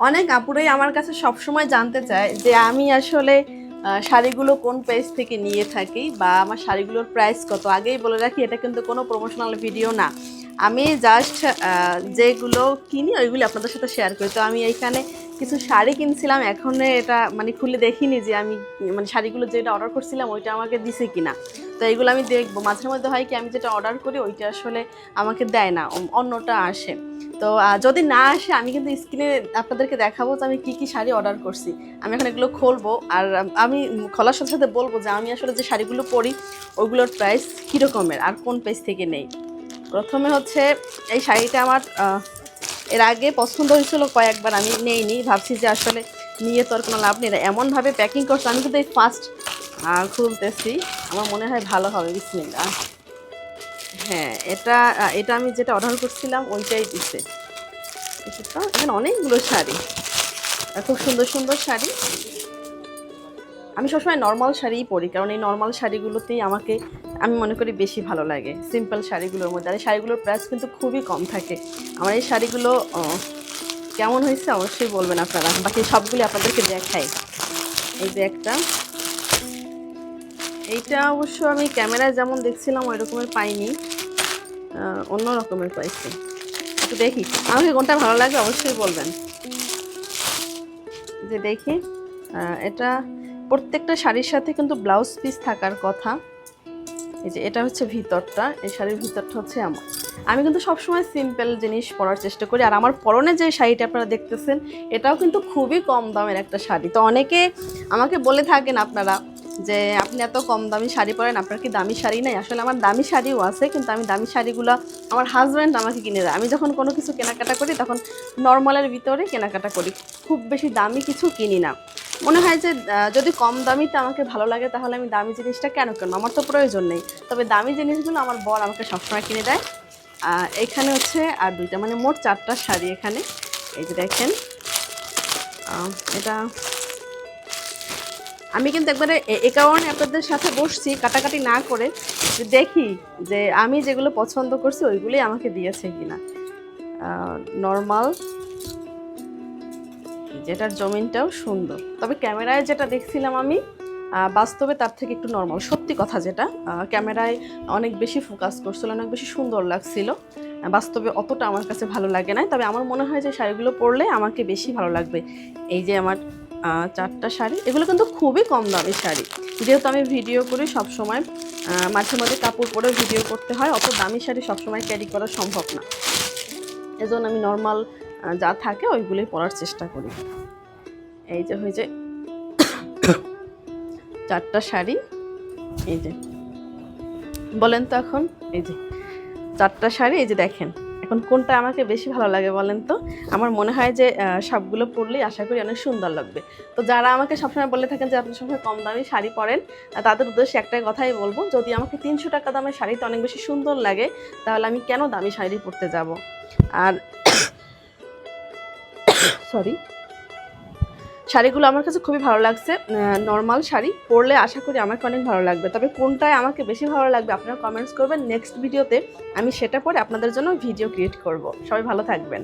অনেক আপুরাই আমার কাছে সবসময় জানতে চায় যে আমি আসলে শাড়িগুলো কোন পেজ থেকে নিয়ে থাকি বা আমার শাড়িগুলোর প্রাইস কত? আগেই বলে রাখি, এটা কিন্তু কোনো প্রমোশনাল ভিডিও না। আমি জাস্ট যেগুলো কিনি, ওইগুলি আপনাদের সাথে শেয়ার করি। তো আমি এইখানে কিছু শাড়ি কিনছিলাম এখন এটা মানে খুলে দেখিনি যে আমি মানে শাড়িগুলো যেটা অর্ডার করছিলাম, ওইটা আমাকে দিছে কিনা। তো এইগুলো আমি দেখব। মাঝে মধ্যে হয় কি, আমি যেটা অর্ডার করি, ওইটা আসলে আমাকে দেয় না অন্যটা আসে। তো যদি না আসে, আমি কিন্তু স্ক্রিনে আপনাদেরকে দেখাবো যে আমি কি কি শাড়ি অর্ডার করছি। আমি এখন এগুলো খুলবো আর, আমি খোলার সাথে সাথে বলব যে আমি আসলে যে শাড়িগুলো পরি, ওইগুলোর প্রাইস কীরকমের? আর কোন পেজ থেকে নেই? প্রথমে হচ্ছে এই শাড়িটা আমার এর আগে পছন্দ হয়েছিল কয়েকবার, আমি নেইনি, ভাবছি যে আসলে নিয়ে তো আর কোনো লাভ নেই। এমনভাবে প্যাকিং করছে, আমি কিন্তু এই ফার্স্ট খুলতেছি। আমার মনে হয় ভালো হবে বিসমিল্লা হ্যাঁ এটা এটা আমি যেটা অর্ডার করছিলাম, ওইটাই দিছে। এখানে অনেকগুলো শাড়ি। খুব সুন্দর সুন্দর শাড়ি। আমি সবসময় নর্মাল শাড়িই পরি, কারণ এই নর্মাল শাড়িগুলোতেই আমাকে, আমি মনে করি বেশি ভালো লাগে। সিম্পল শাড়িগুলোর মধ্যে। আর এই শাড়িগুলোর প্রাইস কিন্তু খুবই কম থাকে। আমার এই শাড়িগুলো কেমন হয়েছে অবশ্যই বলবেন আপনারা। বাকি সবগুলি আপনাদেরকে দেখাই। এই যে একটা। এইটা অবশ্য আমি ক্যামেরায় যেমন দেখছিলাম, ওই রকমের পাইনি। অন্য রকমের পাইছি। একটু দেখি। আমাকে কোনটা ভালো লাগে অবশ্যই বলবেন। যে দেখি। এটা প্রত্যেকটা শাড়ির সাথে কিন্তু ব্লাউজ পিস থাকার কথা। এই যে এটা হচ্ছে ভিতরটা, এই শাড়ির ভিতরটা হচ্ছে আমার। আমি কিন্তু সবসময় সিম্পল জিনিস পরার চেষ্টা করি, আর আমার পরনে যে শাড়িটা আপনারা দেখতেছেন, এটাও কিন্তু খুবই কম দামের একটা শাড়ি। তো অনেকে আমাকে বলে থাকেন আপনারা যে, আপনি এত কম দামি শাড়ি পরেন, আপনার কি দামি শাড়ি নাই? আসলে আমার দামি শাড়িও আছে, কিন্তু আমি দামি শাড়িগুলো আমার হাজব্যান্ড আমাকে কিনে দেয়। আমি যখন কোনো কিছু কেনাকাটা করি, তখন নর্মালের ভিতরে কেনাকাটা করি। খুব বেশি দামি কিছু কিনি না। মনে হয় যে যদি কম দামিতে আমাকে ভালো লাগে, তাহলে আমি দামি জিনিসটা কেন কেন আমার তো প্রয়োজন নেই। তবে দামি জিনিসগুলো আমার বর আমাকে সবসময় কিনে দেয়। এখানে হচ্ছে, আর দুইটা মানে মোট চারটা শাড়ি এখানে। এই যে দেখেন। এটা আমি কিন্তু একবারে এ- কারণে আপনাদের সাথে বসছি, কাটাকাটি না করে। দেখি যে, আমি যেগুলো পছন্দ করছি, ওইগুলোই আমাকে দিয়েছে কিনা। নর্মাল যেটার জমিনটাও সুন্দর। তবে ক্যামেরায় যেটা দেখছিলাম আমি বাস্তবে তার থেকে একটু নর্মাল সত্যি কথা যেটা ক্যামেরায় অনেক বেশি ফোকাস করছিল, অনেক বেশি সুন্দর লাগছিল। বাস্তবে অতটা আমার কাছে ভালো লাগে না তবে আমার মনে হয় যে শাড়িগুলো পরলে আমাকে বেশি ভালো লাগবে। এই যে আমার চারটা শাড়ি, এগুলো কিন্তু খুবই কম দামি শাড়ি। যেহেতু আমি ভিডিও করি, সবসময় মাঝে মাঝে কাপড় পরে ভিডিও করতে হয়, অত দামি শাড়ি সবসময় ক্যারি করা সম্ভব না। এজন্য আমি নর্মাল যা থাকে ওইগুলোই পরার চেষ্টা করি। এই যে হয়েছে চারটা শাড়ি, এই যে। বলেন তো এখন, এই যে চারটা শাড়ি, এই যে দেখেন, এখন কোনটা আমাকে বেশি ভালো লাগে বলেন তো? আমার মনে হয় যে সবগুলো পরলেই আশা করি অনেক সুন্দর লাগবে। তো যারা আমাকে সবসময় বলে থাকেন যে, আপনি সবসময় কম দামি শাড়ি পরেন তাদের উদ্দেশ্যে একটাই কথাই বলব, যদি আমাকে তিনশো টাকা দামের শাড়িতে অনেক বেশি সুন্দর লাগে, তাহলে আমি কেন দামি শাড়ি পরতে যাব? আর সরি শাড়িগুলো আমার কাছে খুবই ভালো লাগছে নর্মাল শাড়ি। পরলে আশা করি আমাকে অনেক ভালো লাগবে। তবে কোনটায় আমাকে বেশি ভালো লাগবে আপনারা কমেন্টস করবেন। নেক্সট ভিডিওতে আমি সেটা পরে আপনাদের জন্য ভিডিও ক্রিয়েট করব। সবাই ভালো থাকবেন।